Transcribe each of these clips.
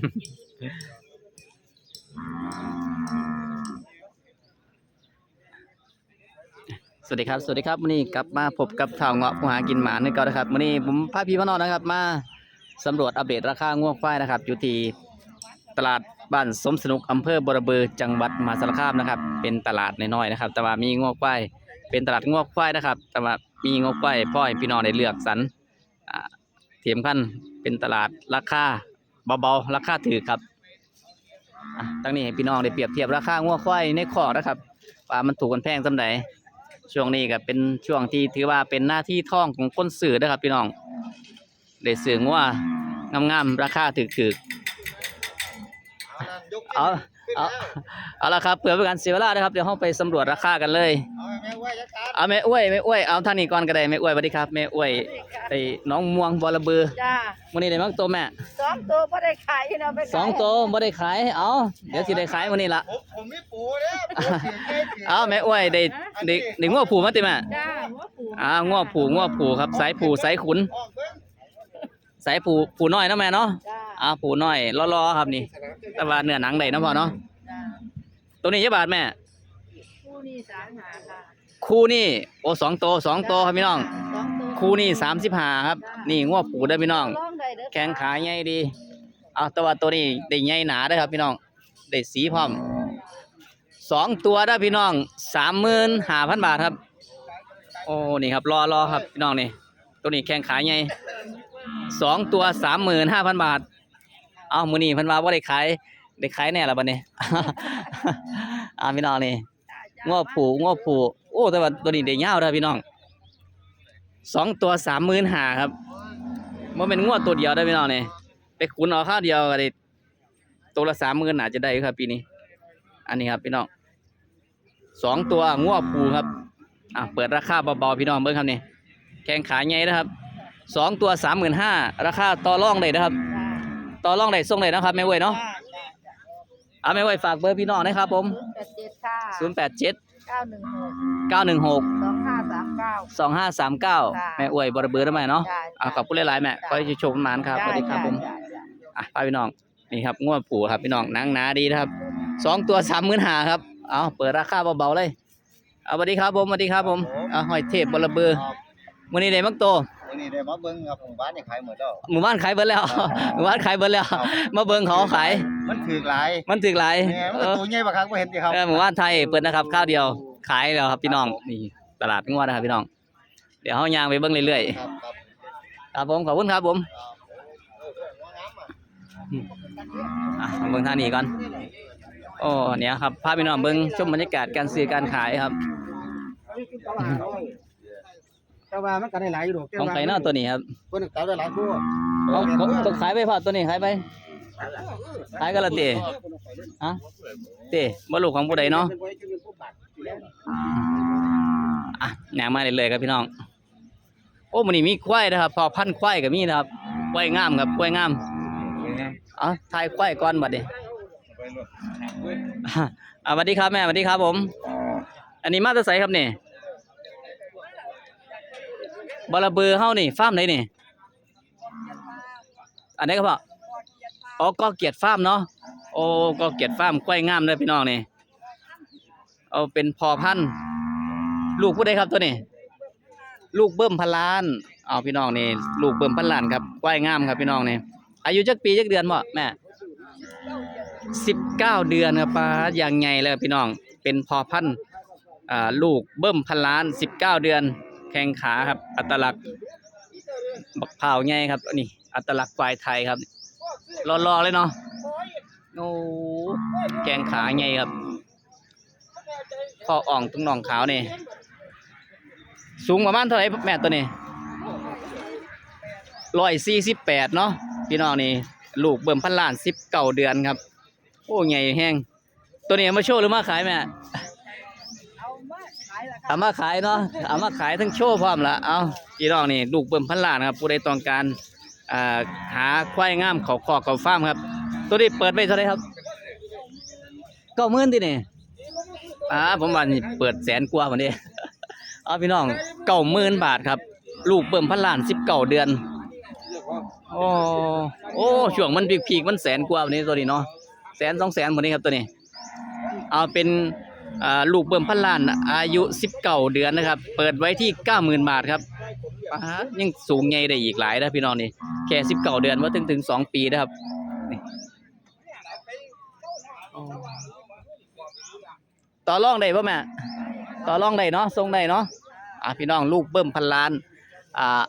สวัสดีครับ สวัสดีครับวันนี้กลับมาพบกับข่าวเงาะผู้หากินหมาในเก่านะครับวันนี้ผมพาพี่พ่อน้องนะครับ มาสำรวจอัปเดตราคาง่วงควายนะครับ อยู่ที่ตลาดบ้านสมสนุกอำเภอบรบือจังหวัดมหาสารคามนะครับ เป็นตลาดน้อยๆนะครับ แต่ว่ามีง่วงควายเป็นตลาดง่วงควายนะครับ แต่ว่ามีง่วงควายพ่อให้พี่น้องได้เลือกสรรเทียมขั้นเป็นตลาดราคา เบาๆ ราคาถือครับตั้งนี้ให้พี่น้องได้เปรียบเทียบราคางัวควายในขอนะครับว่ามันถูกกันแพงสำใดช่วงนี้ก็เป็นช่วงที่ถือว่าเป็นหน้าที่ท่องของคนสื่อนะครับพี่น้องได้สื่อว่างามๆราคาถึกๆเอา เอาเอาละครับเผื่อเป็นการเสียเวลานะครับเดี๋ยวเราไปสำรวจราคากันเลยเอาแม่ไหวจักการเอาแม่อ้วยแม่อ้วยเอาท่านนี้ก่อนก็ได้แม่อ้วยสวัสดีครับแม่อ้วยไอ้น้องม่วงบอระเบือจ้ามื้อนี้ได้มั้งตัวแม่สองตัวพอได้ขายเนาะไปขายสองตัวบ่ได้ขายเอาเดี๋ยวสิได้ขายมื้อนี้ละผมผมมีปูเด้อปูเสียงใกล้เสียงเอาแม่อ้วยได้ได้ได้งัวผูมาติแม่จ้าหัวปูอ่างัวผูงัวผูครับสายผูสายขุนออกเบิ่ง สายผูผูน้อยเนาะแม่เนาะจ้าอ่าผูน้อยรอๆครับนี่ แต่ว่าเนื้อหนังได้เนาะพ่อเนาะจ้าตัวนี้ยี่บาทแม่ คู่นี่สามหาค่ะคู่นี่โอ้สองตัวสองตัวครับพี่น้อง สองตัวคู่นี่สามสิบห้าครับ นี่ง้อผูเด้อพี่น้องลองได้เด้อแข้งขาใหญ่ดี เอาแต่ว่าตัวนี้ได้ใหญ่หนาเด้อครับพี่น้อง ได้สีพร้อมสองตัวเด้อพี่น้องสามหมื่นห้าพันบาทครับ โอ้ นี่ครับรอรอครับพี่น้องนี่ ตัวนี้แข้งขาใหญ่ สองตัวสามหมื่นห้าพันบาท เอามือนี้เพันว่าว่าได้ขายได้ขายแน่ละบัดนี้ อ่าพี่น้องนี่ง้อผูง้อผูโอ้แต่ว่าตัวนี้ได้ยาวเด้พี่น้องสองตัวสามหมื่นห้าครับมันเป็นง้อตัวเดียวได้พี่น้องนี่ไปขุนเอาข้าวเดียวก็ได้ตัวละสามหมื่นอาจจะได้ครับปีนี้ อันนี้ครับพี่น้องสองตัวง้อผูครับอะเปิดราคาเบาๆพี่น้องเบิ้งครับนี่แข้งขาใหญ่นะครับ สองตัวสามหมื่นห้าราคาต่อรองได้นะครับ ต่อรองได้ส่งได้นะครับแม่เว้ยเนาะเอาแม่เว้ยฝากเบอร์พี่น้องนะครับผมศูนย์แปดเจ็ดค่ะศูนย์แปดเจ็ดเก้าหนึ่งหกเก้าหนึ่งหกสองห้าสามเก้าสองห้าสามเก้าจ้ะแม่อวยบริเบือได้ไหมเนาะจ้าอ่าขอบคุณหลายๆแม่ขอให้โชคดีมานครับสวัสดีครับผมจ้าจ้าอะไปพี่น้องนี่ครับงวดผูครับพี่น้องหนังหนาดีนะครับสองตัวสามหมื่นหาครับเอาเปิดราคาเบาๆเลยเอาสวัสดีครับผมสวัสดีครับผมเอาหอยเทพบริเบือมื้อนี้ได้มักโต วันนี้ได้มาเบิ่งครับหมู่บ้านนี่ขายหมดแล้ว หมู่บ้านขายเบิดแล้ว หมู่บ้านขายเบิดแล้วมาเบิ่งเขาขาย มันถือหลายมันถึกหลายแหมมันเอก็อตัวใหญ่บักครั้งบ่เห็นดิครับ เออหมู่บ้านไทยเปิดนะครับข้าวเดียวขายแล้วครับพี่น้องนี่ตลาดงวดนะครับพี่น้อง เดี๋ยวเฮาย่างไปเบิ่งเรื่อยครับครับๆครับผมขอบคุณครับผมอะมาเบิ่งทางนี้ก่อนโอ้เนี่ยครับพาพี่น้องเบิ่งชมบรรยากาศการซื้อการขายครับ แต่ว่ามันก็ได้หลายอยู่ดอกของไข่เนาะตัวนี้ครับเพิ่นก็ได้หลายผู้เอาเอาตัวขายไปพอตัวนี้ขายไป ขายกันละเตะฮะเตะบ่ลูกของผู้ใดเนาะอะแหนงมาเลยๆครับพี่น้อง โอ้มันนี่มีควายนะครับ พอพันธุ์ควายก็มีนะครับควายงามครับควายงามเอ๋อทายควายก่อนบัดนี้อะอะสวัสดีครับแม่สวัสดีครับผม อันนี้มาแตะไสครับนี่ บลาเบือเฮานี่ฟาร์มไหนนี่อันไหนี้ครับพ่ออ๋อก็เกียรติฟาร์มเนาะโอ้ก็เกียรติฟาร์มควยงามเลยพี่น้องนี่เอาเป็นพอพันลูกผู้ใดครับตัวนี้ ลูกเบิ่มพันล้าน เอาพี่น้องนี่ลูกเบิ่มพันล้านครับควยงามครับพี่น้องนี่อายุจักปีจักเดือนบ่แม่สิบเก้าเดือนครับป้าอย่างใหญ่เลยพี่น้องเป็นพอพันอ่าลูกเบิ่มพันล้านสิบเก้าเดือน แข้งขาครับ อัตลักษณ์บักเผาวใหญ่ครับนนี้อัตลักษณ์ควายไทยครับรอๆเลยเนาะโอ้แข้งขาใหญ่ครับข้ออ่องตรงหนองขาวนี่สูงประมาณเท่าไหร่แม่ตัวนี้ร้อยสี่สิบแปดเนาะพี่น้องนี่ลูกเบิ่มพันล้านสิบเก้าเดือนครับ โอ้ใหญ่แห้งตัวนี้มาโชว์หรือมาขายแม่ เอามาขายเอามาขายเนาะเอามาขายทั้งโชว์พร้อมละเอาพี่น้องนี่ลูกเบิ่มพันล้านครับผู้ใดต้องการอ่าหาควายงามเขาคอกเขาฟาร์มครับ ตัวนี้เปิดไปเท่าไหร่ครับเก้าหมื่นที่นี่อ่าผมว่านี่เปิดแสนกว่าวันนี้เอาพี่น้องเก้าหมื่นบาทครับ ลูกเบิ่มพันล้านสิบเก้าเดือนโอ้โอ้ช่วงมันพีกๆมันแสนกว่าวันนี้ตัวนี้เนาะแสนสองแสนหมดนี้ครับตัวนี้ เอาเป็น ลูกเบิ่มพันล้านอายุ 19 เดือนนะครับ เปิดไว้ที่ 90,000 บาทครับยังสูงใหญ่ได้อีกหลายนะพี่น้องนี่แค่ 19 เดือนว่าถึงถึง 2 ปีนะครับนี่อ๋อต่อรองได้ป่ะแม่ต่อรองได้เนาะทรงได้เนาะอะพี่น้องลูกเบิ่มพันล้านอ่า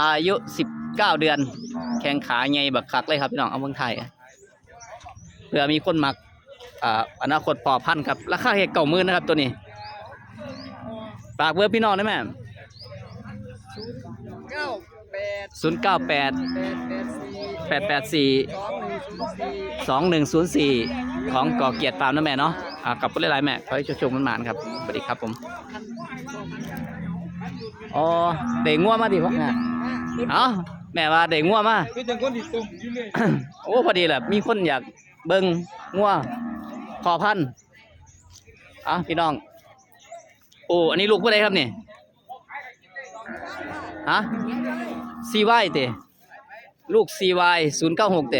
อายุ 19 เดือน แข้งขาใหญ่บักคักเลยครับพี่น้องเอาเมืองไทยเพื่อมีคนมัก อ่าอนาคตพอพันธุ์ครับ ราคาแค่เก่ามื่นนะครับตัวนี้ฝากเบอร์พี่น้องได้ไหมเก้าแปดศูนย์เก้าแปดแปดแปดสี่แปดแปดสี่สองหนึ่งศูนย์สี่สองหนึ่งศูนย์สี่ของก่อเกียรติฟาร์มนะแม่เนาะอ่ากับผู้หลายๆแม่ขอให้ชมๆมันหมานๆครับสวัสดีครับผมอ๋อเด็กง่วมาดิพ่อแม่เอ้าแม่ว่าเด็กง่วมาคือจังคนที่ตุ่มอยู่เลยโอ้พอดีแหละมีคนอยากเบิ่งงัว พอพันธุ์อะพี่น้อง โอ้อันนี้ลูกผู้ใดครับนี่ฮะซีวเตลูกซีวศูนย์เก้าหกเต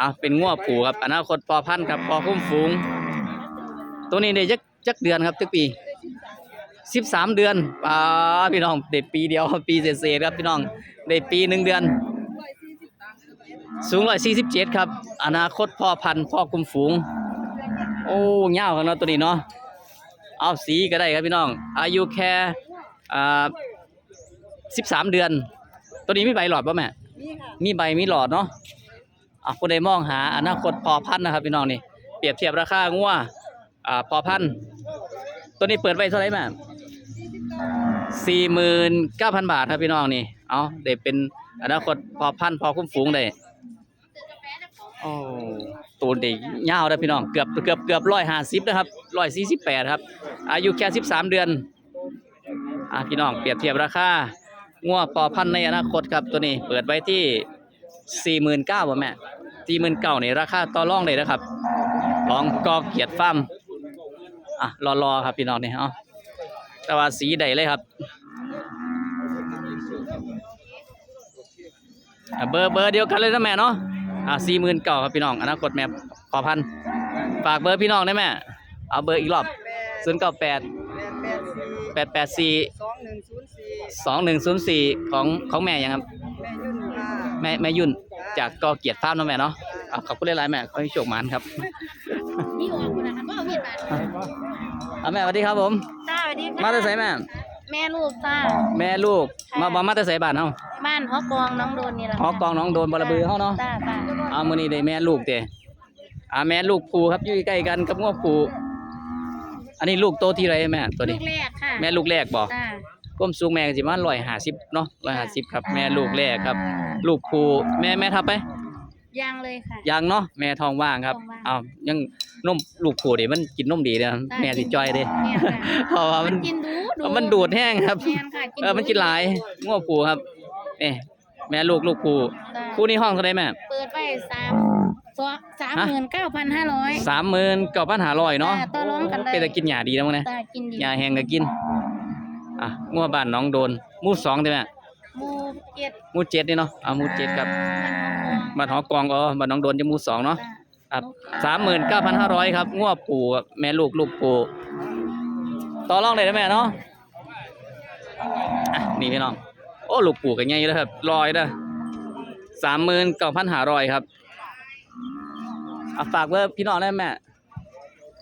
อะเป็นงัวผูครับอนาคตพอพันธุ์ครับพอคุ้มฝูง ตัวนี้ได้จักจักเดือนครับจักปีสิบสามเดือนป้าพี่น้องเด็ดปีเดียวปีเศษครับพี่น้องได้ปีหนึ่งเดือน สูงร้อยสี่สิบเจ็ดครับ อนาคตพ่อพันธุ์พ่อคุมฝูง โอ้เงาวครับเนาะตัวนี้เนาะเอาสีก็ได้ครับพี่น้อง อายุแค่อ่าสิบสามเดือน ตัวนี้มีใบหลอดป่ะแม่ มีใบมีหลอดเนาะอะผู้ใดมองหาอนาคตพอพันธุ์นะครับพี่น้องนี่เปรียบเทียบราคางัวอ่าพอพันธุ์ตัวนี้เปิดไว้เท่าไหร่แม่สี่หมื่นเก้าพันบาทครับพี่น้องนี่ เอาได้เป็นอนาคตพอพันธุ์พอคุ้มฝูงได้โอ้ ตัวเด็กยาวนะพี่น้องเกือบเกือบเกือบร้อยห้าสิบนะครับร้อยสี่สิบแปดครับ อายุแค่สิบสามเดือนอะพี่น้องเปรียบเทียบราคางัวพอพันในอนาคตครับตัวนี้เปิดไว้ที่สี่หมื่นเก้าบ่แม่สี่หมื่นเก้านี่ราคาต่อรองเลยนะครับลองกอเกียรติฟามอะรอๆครับพี่น้องนี่เอาแต่ว่าสีใดเลยครับเบอร์เบอร์เดียวกันเลยนะแม่เนาะ อ่าสี่หมื่นเก้าครับพี่น้องอนาคตแม่พอพันธุ์ฝากเบอร์พี่น้องได้ไหมเอาเบอร์อีกรอบศูนย์เก้าแปดแปดแปดสี่แปดแปดสี่สองหนึ่งศูนย์สี่สองหนึ่งศูนย์สี่ของของแม่ยังครับ แม่ยุ่นค่ะแม่แม่ยุ่นจากกอเกียรติฟาร์มเนาะแม่เนาะอ่าขอบคุณหลายๆแม่ขอให้โชคหมานครับนี่ออกคุณนะคะก็เอาเมีดบาทอ่าแม่สวัสดีครับผมจ้าสวัสดีค่ะมาแต่ไสแม่ แม่ลูกจ้าแม่ลูกมาบ่มาแต่ไสบ้านเฮาบ้านฮอกกองน้องโดนนี่แหละหอกองน้องโดนบลบือเฮาเนาะจ้าจ้า อ่ามื้อนี้ได้แม่ลูกเตอ่าแม่ลูกผูครับอยู่ใกล้ๆกันกับง้อผูอันนี้ลูกโตที่ไรแม่ตัวลูนี้กแรกค่ะแม่ลูกแรกบ่จ้าก้มสูงแม่ก็สิประมาณร้อยห้าสิบเนาะร้อยห้าสิบครับ แม่ลูกแรกครับ ลูกผูแม่แม่ทับไปยังเลยค่ะ ยังเนาะแม่ท้องว่างครับท้องว่างอ้าวยังนมลูกผูเดี๋มันกินนมดีเด้อแม่สิจอยเด้แม่ค่ะเพราะว่ามันกินดูดูมันดูดแห้งครับ แม่นค่ะกินเออมันกินหลายง้อผูครับเอ๊ แม่ลูกลูกผูจ้าคู่นี้ห้องเท่าไหร่แม่เปิดไปสามสองสามหมื่นเก้าพันห้าร้อยสามหมื่นเก้าพันห้าร้อยเนาะจ้ะต่อรองกันได้เป็นแต่กินหญ้าดีนะมึงนะจ้ากินดีหญ้าแห้งก็กินอะง้อบ้านน้องโดนหมู่สองได้ไหมหมูเจ็ดหมู่เจ็ดนี่เนาะอ่าหมู่เจ็ดครับพันหกบ้านหอกองอ๋อบ้านน้องโดนจะหมู่สองเนาะจ้าครับ สามหมื่นเก้าพันห้าร้อยครับงวปู่กับแม่ลูกลูกปู่ต่อรองเลยนะแม่เนาะอะนี่พี่น้อง โอ้ลูกปู่กันไงแล้วครับลอยนะสามหมื่นเก้าพันห้าร้อยครับอะฝากเบอร์พี่น้องได้ไหมแม่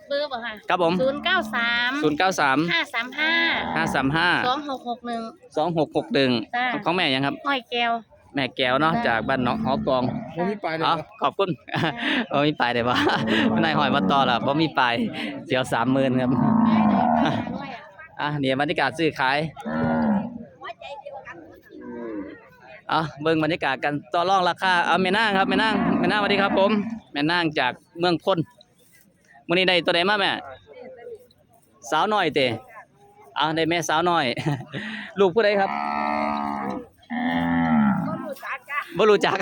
เบอร์ป่ะค่ะครับผมศูนย์เก้าสามศูนย์เก้าสามห้าสามห้าห้าสามห้าสองหกหกหนึ่งสองหกหกหนึ่งจ้าของแม่ยังครับห้อยแก้วแม่แก้วเนาะจากบ้านน้องหอกองผมมีไปเลยเอาขอบคุณบ่มีปลายได้บ่นายหอยมาต่อละบ่มีปลายเสียวสามหมื่นครับอะเนี่ยบรรยากาศซื้อขาย เอาเบิ่งบรรยากาศกันต่อรองราคาเอาแม่นางครับแม่นางแม่นางสวัสดีครับ ผมแม่นางจากเมืองพลมื้อนี้ได้ตัวใดมาแม่สาวน้อยเตเอาได้แม่สาวน้อย ลูกผู้ใดครับบ่รู้จัก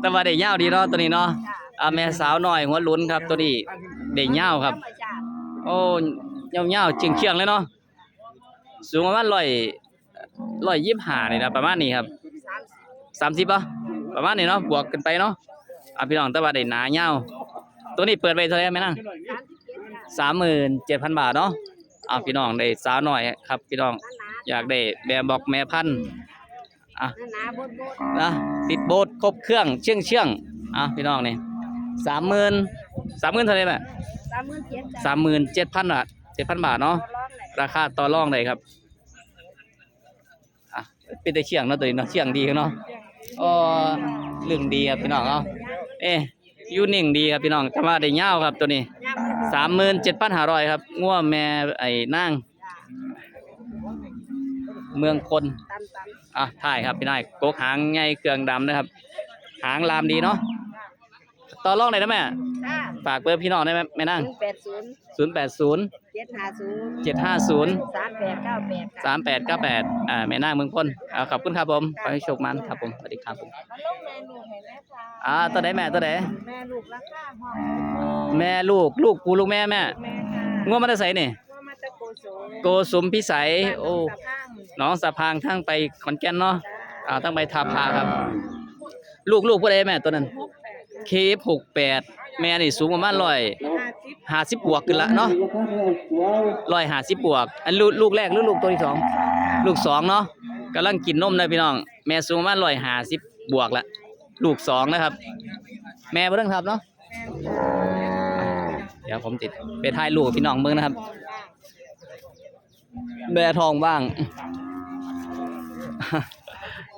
แต่ว่าได้ยาวดีเนาะตัวนี้เนาะอ่าแม่สาวน้อยหัวลุนครับ ตัวนี้ได้ยาวครับ โอ้ยาวๆเชียงๆเลยเนาะสูงประมาณร้อยร้อยยี่สิบห้านี่นะประมาณนี้ครับ สามสิบป่ะประมาณนี้เนาะบวกกันไปเนาะอะพี่น้องแต่ว่าได้หนาเงาวตัวนี้เปิดไปเท่าไหร่ไหมนั่งสามหมื่นเจ็ดพันบาทเนาะอะพี่น้องได้สาวหน่อยครับ พี่น้องอยากได้แบบบอกแม่พันธุ์อะนะติดโบสถ์ครบเครื่องเชื่องเชื่องอะพี่น้องนี่สามหมื่นสามหมื่นเท่าไหร่แม่สามหมื่นเจ็ดสามหมื่นเจ็ดพันบาทเจ็ดพันบาทเนาะร้องเลยราคาต่อรองเลยครับอะเป็นแต่เชียงเนาะตัวนี้เนาะเชียงดีเนาะ อ๋อเรื่องดีครับพี่น้องเนาะเอ๊ะอยูนิ่งดีครับพี่น้องแต่ว่าได้ยาวครับตัวนี้ย่ำสามหมื่นเจ็ดพันห้าร้อยครับง่วแม่ไอ้นางเมืองคนตันตันอะถ่ายครับพี่นายกกหางใหญ่เครื่องดำนะครับ หางลามดีเนาะต่อรองไหนอยนะแม่ค่ะฝากเบอร์พี่น้องได้ไหมแม่นางศูนย์แปดศูนย์ ศูนย์แปดศูนย์เจ็ดห้าศูนย์เจ็ดห้าศูนย์สามแปดเก้าแปดสามแปดเก้าแปดอ่าแม่นางเมืองพ้นอ่าขอบคุณครับผมขอให้โชคมันครับผมสวัสดีครับผมมาลงแม่ลูกให้แม่ค่ะอ่าตัวไหนแม่ตัวไหนแม่ลูกราคาห้องแม่ลูกลูกปูลูกแม่แม่แม่ค่ะง่วงมาได้ใส่นี่ว่ามาตะโกโสโกสุมพิสัยโอ้สะพังน้องสะพางทั้งไปขอนแก่นเนาะจ้าอ่าทั้งไปทาพาครับ ลูกลูกผู้ใดแม่ตัวนั้นหกแปดเคฟหกแปด แม่นี่สูงประมาณร้อยห้าสิบห้าสิบบวกขึ้นละเนาะร้อยห้าสิบบวก อันลูกลูกแรกหรือลูกตัวที่สองลูกสองเนาะกำลังกินนมนะพี่น้อง แม่สูงประมาณร้อยห้าสิบบวกละลูกสองนะครับ แม่บ่ต้องทับเนาะเดี๋ยวผมติดไปถ่ายรูปกับพี่น้องเบิ่งนะครับแม่ทองบ้าง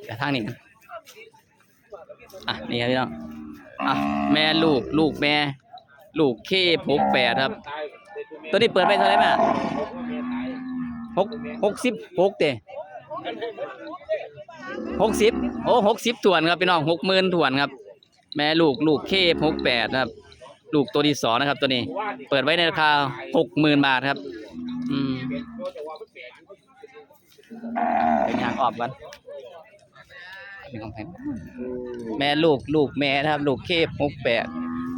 เดี๋ยวทางนี้กันอะนี่ครับพี่น้อง อะแม่ลูกลูกแม่ ลูกเคหกแปดครับ ตัวนี้เปิดไปเท่าไหร่แม่หกหกสิบหกเตะหกสิบโอ้หกสิบถวนครับพี่น้องหกหมื่นถวนครับ แม่ลูกลูกเคหกแปดครับ ลูกตัวที่สองนะครับ ตัวนี้ เปิดไว้ในราคาหกหมื่นบาทครับ อืมเป็นยางออกกัน เป็นของแพงแม่ลูกลูกแม่นะครับ ลูกเคฟหกแปด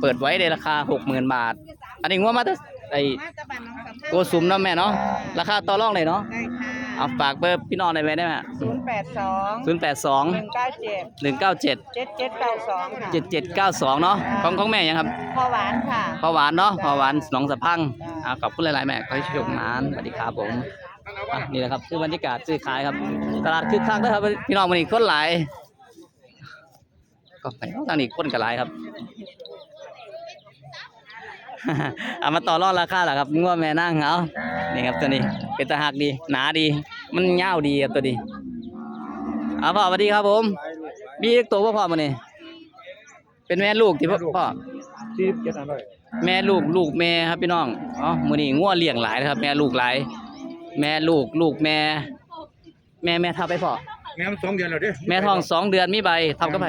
เปิดไว้ในราคาหกหมื่นบาท อันนี้งวดมาตั้งไอมาตะบันน้องสำคัญโกสุมเนาะแม่เนาะราคาต่อรองเลยเนาะได้ค่ะเอาฝากเบอร์พี่น้องในอยไหมได้ไหมศูนย์แปดสองศูนย์แปดสองหนึ่งเก้าเจ็ดหนึ่งเก้าเจ็ดเจ็ดเจ็ดเก้าสองค่ะเจ็ดเจ็ดเก้าสองเนาะของของแม่ยังครับพ่อหวานค่ะพอหวานเนาะพอหวานหนองสะพังอ่าขอบคุณหลายๆแม่ขอให้โชคดีสวัสดีครับผมอะนี่แหละครับคือบรรยากาศซื้อขายครับ ตลาดคึกคักนะครับพี่น้องวันนี้คนหลาย ก็ไปทางนี้คนก็หลายครับ เอามาต่อรองราคาแหละครับงัวแม่นั่งเอานี่ครับตัวนี้ เป็นตาหักดี หนาดี มันยาวดีครับตัวนี้เอาพ่อสวัสดีครับผม มีอีกตัวบ่พ่อมาเนี่เป็นแม่ลูกที่พ่อพ่อที่เจ็ดอร่อยแม่ลูกลูกแม่ครับพี่น้องอ๋อมื้อนี้งัวเลี้ยงหลายนะครับ แม่ลูกหลาย แม่ลูกลูกแม่ แม่แม่ทับไปพ่อ แม่มันสองเดือนแล้วเด้แม่ท้องสองเดือนมีใบทับกับไผ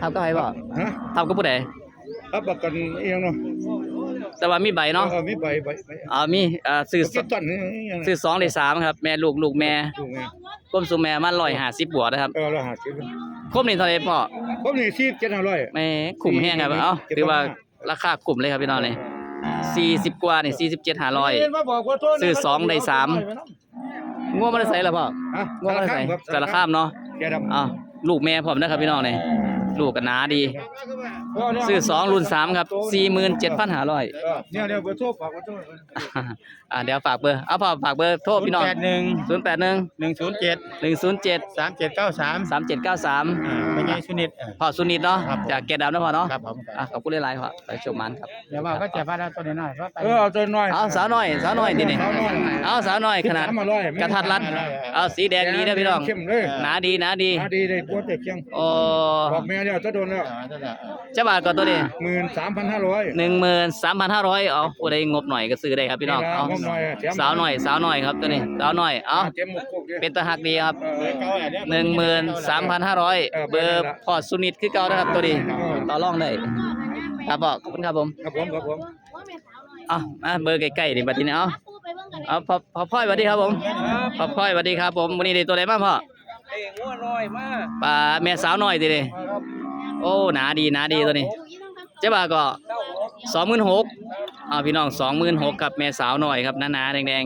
ทับกับไผพ่อฮะทับกับผู้ใดรับประกันเองเนาะแต่ว่ามีใบเนาะเออมีใบใบใบอ่ามีอ่าซื้อสิบต้นนี่ยังซื้อสองได้สามครับ แม่ลูกลูกแม่ถูกไหมก้มสูงแม่มัน150บวกนะครับเออเราหาสิบคมนี่เท่าไหร่พ่อผมนี่สิบเจ็ดอร่อยแม่คุ้มแฮงครับเอ้าถือว่าราคาคุ้มเลยครับพี่น้องนี่40กว่านี่47 500มาบอกว่าโทษซื้อสองได้สาม งัวมันได้ใส่แล้วพ่อฮะงัวมันได้ใส่สารคามเนาะแกดำอ้าวลูกแม่ผมนะครับพี่น้องนี่ ลูกกันหนาดี ซื้อสองรุ่นสามครับสี่หมื่นเจ็ดพันห้าร้อยเออเนี่ยเดี๋ยวเบอร์โทรฝากไว้โทรอ่าเดี๋ยวฝากเบอร์เอาพ่อฝากเบอร์โทรพี่น้องแปดหนึ่งศูนย์แปดหนึ่งหนึ่งศูนย์เจ็ดหนึ่งศูนย์เจ็ดสามเจ็ดเก้าสามสามเจ็ดเก้าสามไม่ใช่ชุนิดพ่อสุนิดเนาะครับผมจากแกดำนะพ่อเนาะครับผมอะขอบคุณหลายๆพ่อไปชมมันครับเดี๋ยวว่าก็จะพาเราตัวน้อยเออเอาตัวน้อยเอาสาวน้อยสาวน้อยดินี่สาวน้อยเอาสาวน้อยขนาดสามอร่อยกระทัดรัดเอาสีแดงดีนะพี่น้องเข้มเลยหนาดีหนาดีหนาดีเลยปวดเจ็บเชียงโอ้บอกแม่เดี๋ยวจะโดนแล้วเจ้าบาทก่อนตัวนี้หมื่นสามพันห้าร้อยหนึ่งหมื่นสามพันห้าร้อยเอาผู้ใดงบหน่อยก็ซื้อได้ครับพี่น้องเอางบหน่อยแถมสาวหน่อยสาวหน่อยครับตัวนี้สาวหน่อยเอาเต็มหมดคุกเลยเป็นตะหักดีครับเออเก้าอันเนี้ยหนึ่งหมื่นสามพันห้าร้อยเออเบอร์พอร์ตสุนิตคือเก่านะครับตัวนี้เออต่อรองได้ครับบอกขอบคุณครับผมครับผมครับผมเอามาเบอร์ใกล้ๆนี่บัดนี้เอาเอาพอพอพ่อยสวัสดีครับผมพอพ่อยสวัสดีครับผมวันนี้ได้ตัวไหนบ้างพ่อ เอ้งัวน้อยมากปลาแม่สาวหน่อยดิเด้โอ้หนาดีหนาดีตัวนี้เจ้าบ่าวก็สองหมื่นหกอ่าพี่น้องสองหมื่นหกครับแม่สาวหน่อยครับหนาๆแดง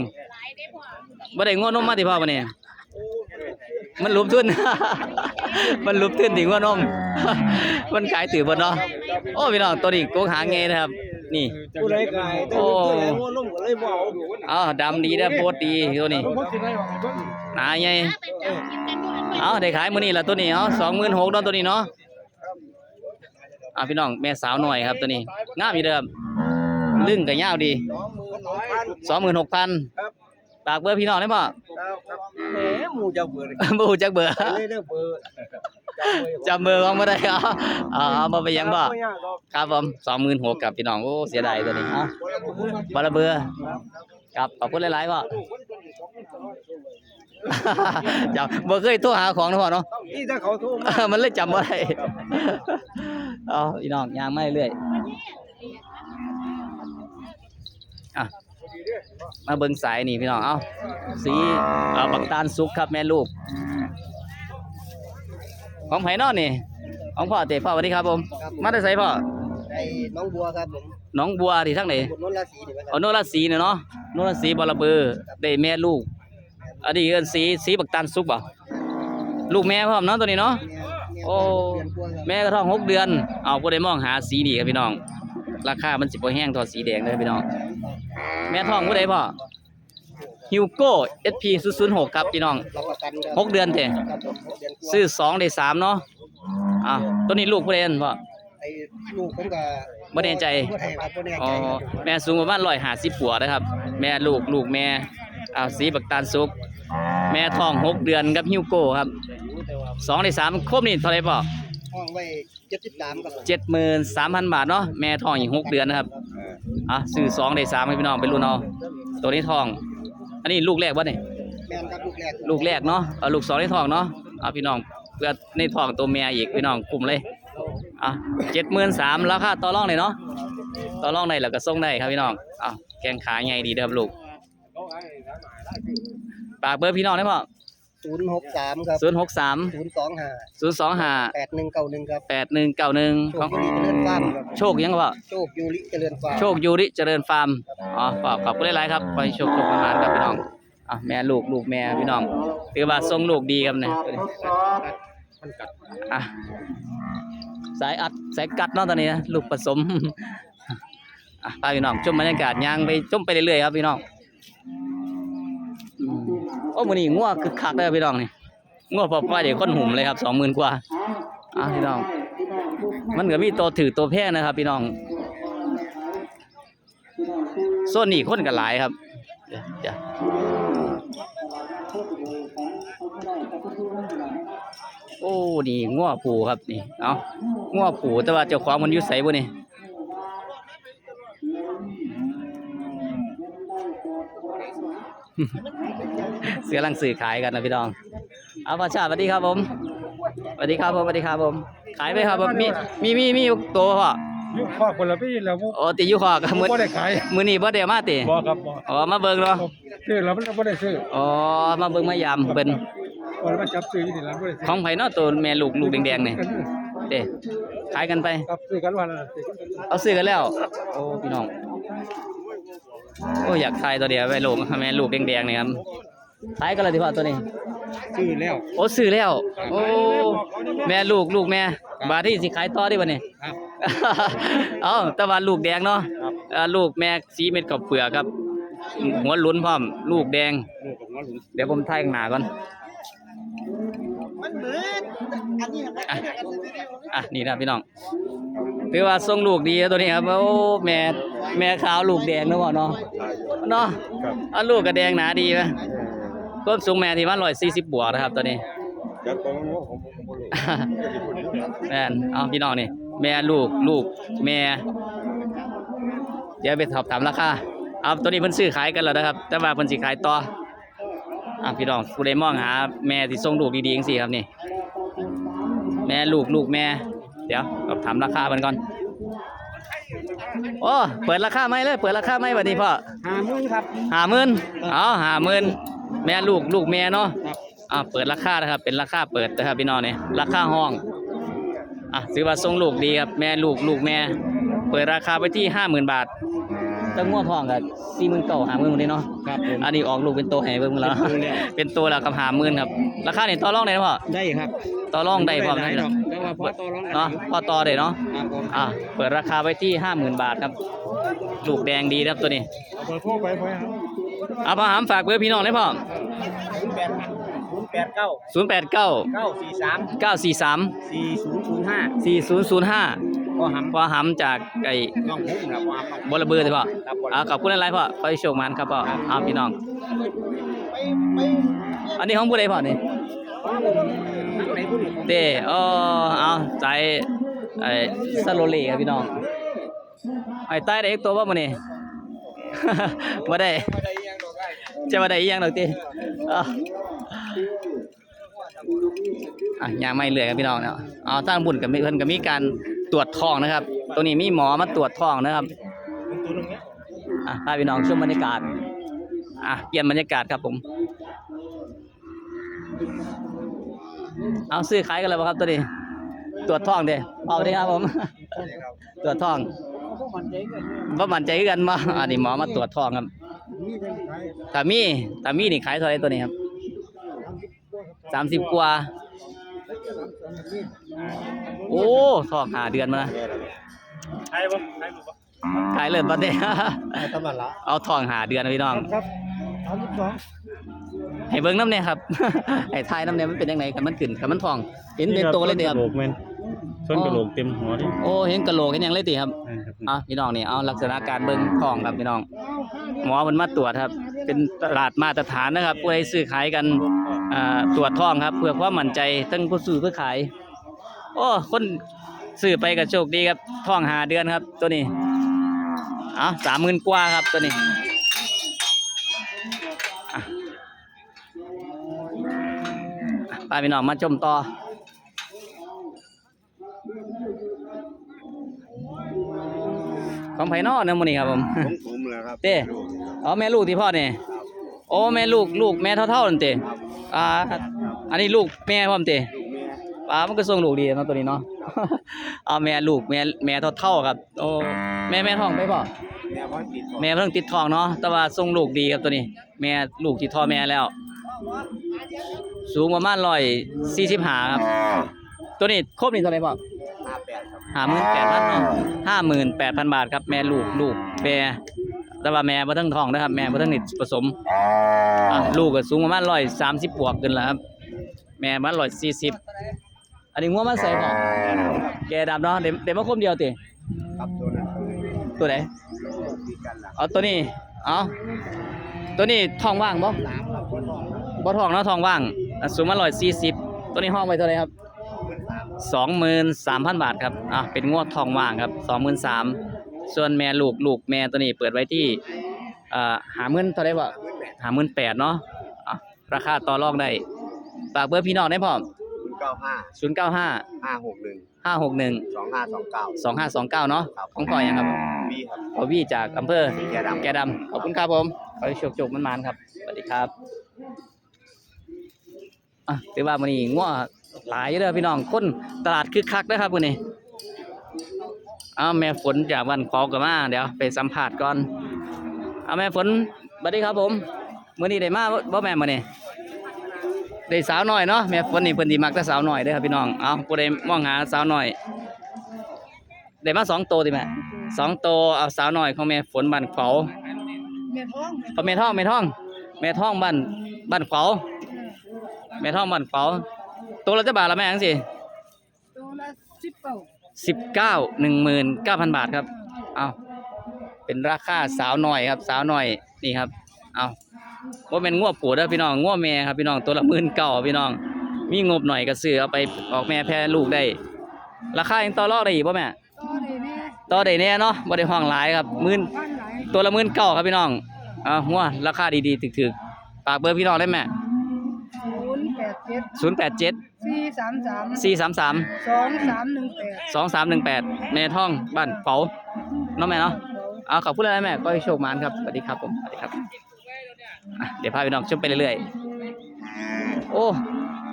ๆบ่ได้งวดนมมาติพ่อวันนี้มันรวมทุน มันลุบขึ้นถึงว่านม มันขายถือบนเนาะโอ้พี่น้องตัวนี้โกงหางไงนะครับ นี่ ผู้ใดกายโอ้หัวลุ่มก็เลยบ่เอาอ้าวดำดีนะโพดดีตัวนี้บ่สิได้ว่าเบิ่งหนาใหญ่ถ้าไปจับกินกันด้วยเอาได้ขายมื้อนี้ละตัวนี้เอาสองหมื่นหกดอนตัวนี้เนาะอ่าพี่น้องแม่สาวหน่อยครับตัวนี้งามอยู่เด้อครับลึ่งกับยาวดีสองหมื่นหกพันปากเบอร์พี่น้องได้ป่ะแหมหมู่จะเบื่อเลยบูจักเบอร์ เลยเด้อเบื่อ จำเบอร์ของบ่ได้เอาเอาเอามาไปยังบ่บ่ยากหรอกครับผมสองหมื่นหกกับพี่น้องโอ้เสียดายตัวนี้เอาบาละเบอร์ครับขอบคุณหลายๆพ่อจำบ่เคยโทรหาของนะพ่อเนาะนี่ถ้าเขาโทรมาเออมันเลยจำบ่ได้เอาพี่น้องย่างไม่เรื่อยอะมาเบิ่งสายนี่พี่น้อง เอาสีเอาบักตาลสุกครับแม่ลูก ของไผนอนนี่ ของพ่อเตะพ่อสวัสดีครับผมมาได้ใส่พ่อ ไอ้น้องบัวครับผมหน้องบัวที่ทั้งไหนบนนนราศีนี่ไหมครัเอาโนราสีเนี่ยเนาะโนราสีบอระเบือได้แม่ลูก อันนี้เอิ้นสีสีบักตาลสุกบ่ลูกแม่พร้อมเนาะตัวนี้เนาะโอ้แม่ก็ท้องหกเดือน เอาผู้ใดมองหาสีดีครับพี่น้อง ราคามันสิบ่แห้งเทอสีแดงเลยพี่น้อง แม่ท้องผู้ใดพ่อ ฮิวโก้ SP 006 ครับพี่น้องรับประกันครับหกเดือนเถอะครับผมหกเดือนกว่าซื้อสองได้สามเนาะอะตัวนี้ลูกผู้ใดเอิ้นพ่อไอ้ลูกผมก็บ่แน่ใจบ่ได้ครับบ่แน่อ๋อใจครับแม่สูงประมาณร้อยห้าสิบปัวนะครับ แม่ลูกลูกแม่อ่าสีบักตาลสุก แม่ท้องหกเดือนกับฮิวโก้ครับสองในสามครบนี่เท่าไหรป่ะห้องไว้73ครับผมเจ็ดหมื่นสามพันบาทเนาะแม่ท้องอีกหกเดือนนะครับอะซื้อสองในสามให้พี่น้องไปรุ่นเอาตัวนี้ท้อง อันนี้ลูกแรกวะเนี่ยแม่นครับลูกแรกลูกแรกเนาะเอาลูกสองในท้องเนาะเอาพี่น้องเพื่อในท้องตัวแม่อีกพี่น้องกลุ่มเลยอะเจ็ดหมื่นสามราคาต่อรองเลยเนาะต่อรองได้แล้วก็ส่งได้ครับพี่น้องอะแกงขาใหญ่ดีเด้อครับลูกปากเบอร์พี่น้องได้ป่ะ 063ครับศูนย์หกสาม025ศูนย์สองห้า8191ครับแปดหนึ่งเก้าหนึ่งโชของคยูริเจริญฟาร์มครับโชคยังป่ะโชคยูริเจริญฟาร์มโชคยูริเจริญฟาร์มอ๋อขอบขอบคุณหลายๆครับขอให้โชคโชคประมาณครับพี่น้องอะแม่ลูกลูกแม่พี่น้องถือว่าทรงลูกดีครับเนี่ยอะสายอัดสายกัดเนาะตอนนี้นะลูกผสมอะพาพี่น้องชมบรรยากาศย่างไปชมไปเรื่อยๆครับพี่น้องอืม โอ้มือนี้งัวคึกคักเลยพี่น้องนี่งัวพอป้าเดี๋ยวคนหุ่มเลยครับสองหมื่นกว่าอะพี่น้อง มันก็มีตัวถือตัวแพงนะครับ พี่น้องโซนนี้คนก็หลายครับเดี๋ยวโอ้นี่ง้อผูครับนี่ เอาง้อผูแต่ว่าเจ้าของมันอยู่ไสบ่นี่ เสือกำลังสื่อขายกันนะพี่น้อง เอาพ่อชาติสวัสดีครับผมสวัสดีครับผมสวัสดีครับผม ขายไปครับผมมีมีมีมีตัวพ่อยุคครอบคนละพี่แล้วบ่โอ้ติอยู่คอกับมื้อบ่ได้ขายมื้อนี้บ่ได้มาติบ่ครับบ่อ๋อมาเบิ่งเนาะซื้อแล้วมันบ่ได้ซื้ออ๋อมาเบิ่งมายามเพิ่นบ่ได้มาจับซื้ออยู่นี่แล้วบ่ได้ซื้อของไผเนาะตัวแม่ลูกลูกแดงๆนี่เด้ขายกันไปครับซื้อกันวันละซื้อกันเอาซื้อกันแล้ว โอ้พี่น้องโอ้อยากขายตัวเดียวไว้ลูกแม่ลูกแดงๆนี่ครับ ขายกันแล้วติพ่อตัวนี้ ซื้อแล้ว โอ้ซื้อแล้ว โอ้แม่ลูกลูกแม่ บาดที่สิขายต่อได้บ่นี่ครับ เอ้าแต่ว่าลูกแดงเนาะครับ เอ่อลูกแม่สีเม็ดกับเปลือกครับ หัวหลุนพร้อม ลูกแดง ลูกของว่าหลุนเดี๋ยวผมถ่ายข้างหน้าก่อน มันเหมือนอันนี้ครับอะอะนี่นะพี่น้องถือว่าทรงลูกดีนะตัวนี้ครับโอ้แม่แม่ขาวลูกแดงเนาะพ่อเนาะเนาะครับเอาลูกก็แดงหนาดีไหม ความสูงแม่ที่มัน140บวกนะครับตัวนี้จัดของผมผมบ่รู้แม่นเอาพี่น้องนี่แม่ลูกลูกแม่ เดี๋ยวไปสอบถามราคาเอาตัวนี้เพิ่นซื้อขายกันแล้วนะครับ แต่ว่าเพิ่นสิขายต่ออะพี่น้องผู้ใดมองหา แม่ที่ส่งลูกดีๆจังซี่ครับนี่ แม่ลูกลูกแม่ เดี๋ยวสอบถามราคาเพิ่นก่อนโอ้เปิดราคาไหมเลย เปิดราคาไหมบัดนี้พ่อ50,000ครับห้าหมื่นเอาห้าหมื่น แม่ลูกลูกแม่เนาะครับอ่าเปิดราคานะครับ เป็นราคาเปิดนะครับพี่น้องเนี่ยราคาห้องอะถือว่าทรงลูกดีครับแม่ลูกลูกแม่ เปิดราคาไปที่ห้าหมื่นบาทตั้งงัวทองกับสี่หมื่นเก้าหาหมื่นหมดเลยเนาะครับผมอันนี้ออกลูกเป็นตัวให้เบิ่งแล้วเป็นตัวแล้วเป็นตัวแล้วกับหาหมื่นครับ ราคานี่ต่อรองได้เนาะพ่อได้ครับต่อรองได้พร้อมหลานะยดอกแต่ว่าพอต่อรองได้เนาะพอต่อได้เนาะครับผมอะเปิดราคาไว้ที่ห้าหมื่นบาทครับ ลูกแดงดีนะครับตัวนี้เอาเบอร์โทรไปไปครับ เอาพอหามฝากเบอร์พี่น้องได้พ่อศูนย์แปดศูนย์แปดเก้าศูนย์แปดเก้าเก้าสี่สามเก้าสี่สามสี่ศูนย์ศูนย์ห้าสี่ศูนย์ศูนย์ห้าก็หพอหามจากไอ้ำน้องผมครับว่าบอระเบือใช่ป่ะครับผมอ่าขอบคุณอะไรพ่อขอให้โชคมันครับพ่อเอาพี่น้อง อันนี้ของผู้ใดพ่อนี่ในผู้หญิงเด้เออเอาใจไอ้สโลเลครับพี่น้องไอ้ใต้ได้อีกตัวบ่มื้อนี้บ่ได้ จะบ่ได้อีหยังดอกติเอาอะยังไม่เหลือครับพี่น้องเนาะเอาทางบุญกับเพิ่นก็มีการตรวจท้องนะครับตัวนี้มีหมอมาตรวจท้องนะครับตัวนึงเนี้ยอะพาพี่น้องชมบรรยากาศอะเปลี่ยนบรรยากาศครับผม เอาซื้อขายกันเลยป่ะครับตัวนี้ ตรวจท้องเด้เอาเด้ครับผม ตรวจท้องว่ามันใจกันมาอันนี้หมอมาตรวจท้องครับ ตามีตามีนี่ขายเท่าไหรตัวนี้ครับสามสิบกว่า โอ้ท้องหาเดือนมานะใช่ปะใช่ปะขายเลยตอนนี้ทำมันละเอาทองหาเดือนนะพี่น้องครับสามสิบสองให้เบิ่งน้ำเนี่ยครับให้ทายน้ำเนี่ยมันเป็นยังไงกันมันขึ้นกันมันทอง เห็นเป็นตัวเลยเดียวกระโหลกแม่นส้นกระโหลกเต็มหัวดิโอ้เห็นกะโหลกเห็นหยังเลยติครับ ครับอะพี่น้องนี่เอาลักษณะการเบิ่งทองครับพี่น้อง หมอมันมาตรวจครับ เป็นตลาดมาตรฐานนะครับผู้ใดซื้อขายกันอ่าตรวจทองครับ เพื่อความมั่นใจทั้งผู้ซื้อผู้ขาย โอ้คนซื้อไปก็โชคดีครับทองหาเดือนครับ ตัวนี้อะสามหมื่นกว่าครับตัวนี้ไปพี่น้องมาชมต่อ ของไผนอกนะมื้อนี้ครับผมผมผมเลยครับเต้อ๋อแม่ลูกที่พ่อนี่โอ้แม่ลูกลูกแม่เท่าๆนั่นเต้อ่าอันนี้ลูกแม่พร้อมเต้อ่ามันก็ส่งลูกดีเนาะตัวนี้เนาะเอาแม่ลูกแม่แม่เท่าๆครับ โอ้แม่แม่ท้องไปป่ะแม่พ่อติดแม่เพิ่งติดท้องเนาะ แต่ว่าส่งลูกดีครับตัวนี้ แม่ลูกที่ท่อแม่แล้ว สูงประมาณ145ครับ ตัวนี้ครบนี่เท่าไหร่พ่อห้าแปดครับ ห้าหมื่นแปดพันเนาะห้าหมื่นแปดพันบาทครับแม่ลูกลูกแม่แต่ว่าแม่บ่ทั้งท้องนะครับ แม่บ่ทั้งนิดผสมอะลูกก็สูงประมาณร้อยสามสิบบวกขึ้นแล้วครับ แม่มันร้อยสี่สิบอันนี้งัวมันใส่ก่อนแกดำเนาะเดี๋ยวเดี๋ยวมาคมเดียวติครับตัวนั้นตัวไหนดีกันละเอาตัวนี้เอาตัวนี้ท้องว่างบ่บ่ท้องเนาะท้องว่างอะสูงมาร้อยสี่สิบตัวนี้ห้องไว้เท่าไหร่ครับ สองหมื่นสามพันบาทครับอะเป็นงวดทองว่างครับสองหมื่นสามส่วนแม่ลูกลูกแม่ตัวนี้เปิดไว้ที่อ่าหาหมื่นเท่าไหร่วะหาหมื่นแปดเนาะอะราคาต่อรองได้ฝากเบอร์พี่น้องได้พร้อมศูนย์เก้าห้าศูนย์เก้าห้าห้าหกหนึ่งห้าหกหนึ่งสองห้าสองเก้าสองห้าสองเก้าเนาะครับของพ่อยังครับวีครับพ่อวี่จากอำเภอแกดำ แกดำขอบคุณครับผมขอให้โชคโชคมันมานๆครับ สวัสดีครับ อะถือว่ามันนี้ง้อ หลายอยู่เด้อพี่น้องคนตลาดคึกคักนะครับมื้อนี้อ้าวแม่ฝนจากวันขอกับมาเดี๋ยวไปสัมภาษณ์ก่อนเอาแม่ฝนสวัสดีครับผมมื้อนี้ได้มาบ่บ่แม่มื้อนี้ได้สาวน้อยเนาะแม่ฝนนี่เพิ่นสิมักแต่สาวน้อยเด้อครับพี่น้องเอาผู้ใดมองหาสาวน้อยได้มาสองโตวติแม่สองโตวเอาสาวน้อยของแม่ฝนบ้านเขาแม่ท้องเอาแม่ท่องแม่ท่องแม่ท่องบ้านบ้านเขาแม่ท่องบ้านเขา ตัวละจะบาทละแม่จังสิตัวละสิบเก้าสิบเก้าหนึ่งหมื่นเก้าพันบาทครับ เอาเป็นราคาสาวหน่อยครับ สาวหน่อยนี่ครับ เอาว่าเป็นง้วปูเด้อพี่น้องง้วแม่ครับพี่น้องตัวละหมื่นเก้าพี่น้อง มีงบหน่อยก็ซื้อเอาไปออกแม่แพร่ลูกได้ ราคายังต่อรองได้อีกป่ะแม่ตัวนี้แน่ต่อได้แน่เนาะบ่ได้ห้องหลายครับหมื่นพันหลายตัวละหมื่นเก้าครับพี่น้องอ่าหัวราคาดีๆถึกๆฝากเบอร์พี่น้องได้ไหมศูนย์แปด เจ็ดศูนย์แปดเจ็ดสี่สามสามสี่สามสามสองสามหนึ่งแปดสองสามหนึ่งแปดแม่ท่องบ้านเป๋าเน้องแม่เนาะเอาขอบคุณอะไรแม่ก็ให้โชคมานครับสวัสดีครับผมสวัสดีครับอะเดี๋ยวพาพี่น้องชมไปเรื่อยๆโอ้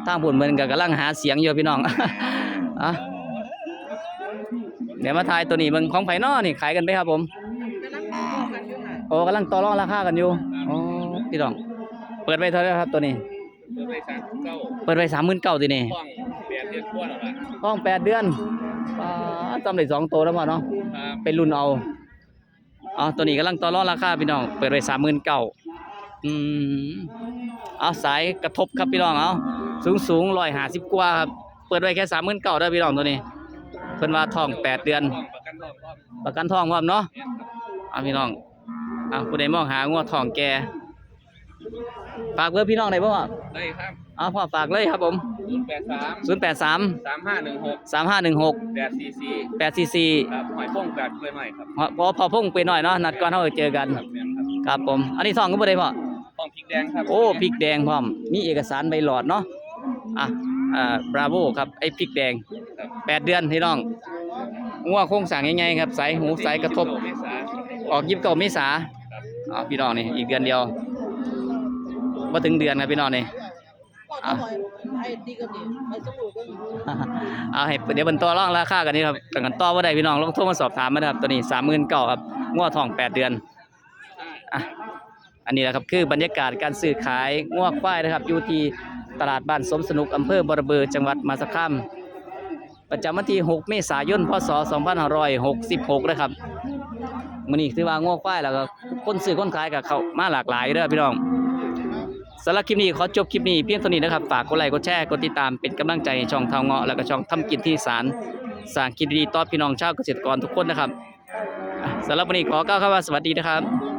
ทางบุญเหมือนกับกำลังหาเสียงอยู่พี่น้องอะเดี๋ยวมาทายตัวนี้เบิ่งของไผ่นอนี่ขายกันไปครับผมกำลังบอกกันอยู่โอ้กำลังต่อรองราคากันอยู่โอ้พี่น้องเปิดไว้เท่าไหร่ครับตัวนี้ เปิดไปสามเก้าเปิดไว้สามหมื่นเก้าทีนี่ป้องแปดเดือนกว่าแล้วล่ะห้องแปดเดือนป้าจำได้สองตัวแล้วพ่อเนาะครับเป็นรุ่นเอาอ๋อตัวนี้กำลังต่อรองราคาพี่น้อง เปิดไว้สามหมื่นเก้าอืมเอาสายกระทบครับพี่น้องเอาสูงสูงร้อยห้าสิบกว่าครับเปิดไว้แค่สามหมื่นเก้าได้อพี่น้องตัวนี้เพิ่นว่าทองแปดเดือนป้องประกันรอบรอบประกันทองพร้อมเนาะเนี่ยครับเอาพี่น้องเอาผู้ใดมองหางัวทองแก ฝากเบอร์พี่น้องได้บ่พ่อได้ครับเอาพ่อฝากเลยครับผมศูนย์แปดสาม083 สามห้าหนึ่งหก3516 แปดสี่สี่844ครับหอยป้องแปดเพื่อนหน่อยครับพอพอพุ่งไปหน่อยเนาะนัดก่อนเฮาจะเจอกันครับเนี่ยครับครับผม อันนี้ทองก็บ่ได้พ่อป้องพริกแดงครับโอ้พริกแดงพร้อม มีเอกสารใบหลอดเนาะอะอ่าบราโวครับไอ้พริกแดงครับแปดเดือนพี่น้องงัวโครงสร้างใหญ่ๆครับสายหูสายกระทบเมษาออกยิบเก่าเมษาอ๋อพี่น้องนี่อีกเดือนเดียว มาถึงเดือนครับพี่น้องนี่อะไอ้ดีกันดิไอ้สมุดกันเอาให้เดี๋ยวเบิ่นต่อรองราคากันนี่ครับกันกันต่อบ่ได้พี่น้องลองโทรมาสอบถามมานะครับตัวนี้39,000ครับงัวทอง8เดือนอะอันนี้แหละครับคือบรรยากาศการซื้อขายงัวควายนะครับอยู่ที่ตลาดบ้านสมสนุกอำเภอบรบือจังหวัดมหาสารคามประจำวันที่ 6 เมษายน พศ 2566 นะครับมื้อนี้ถือว่างัวควายแล้วก็คนซื้อคนขายก็เข้ามาหลากหลายเด้อพี่น้อง สำหรับคลิปนี้ขอจบคลิปนี้เพียงเท่านี้นะครับ ฝากกดไลค์กดแชร์กดติดตามเป็นกำลังใจให้ช่องเทาเงาะแล้วก็ช่องทำกินที่สารสร้างกินดีๆต่อพี่น้องชาวเกษตรกรทุกคนนะครับสำหรับวันนี้ขอกล่าข้าว่าสวัสดีนะครับ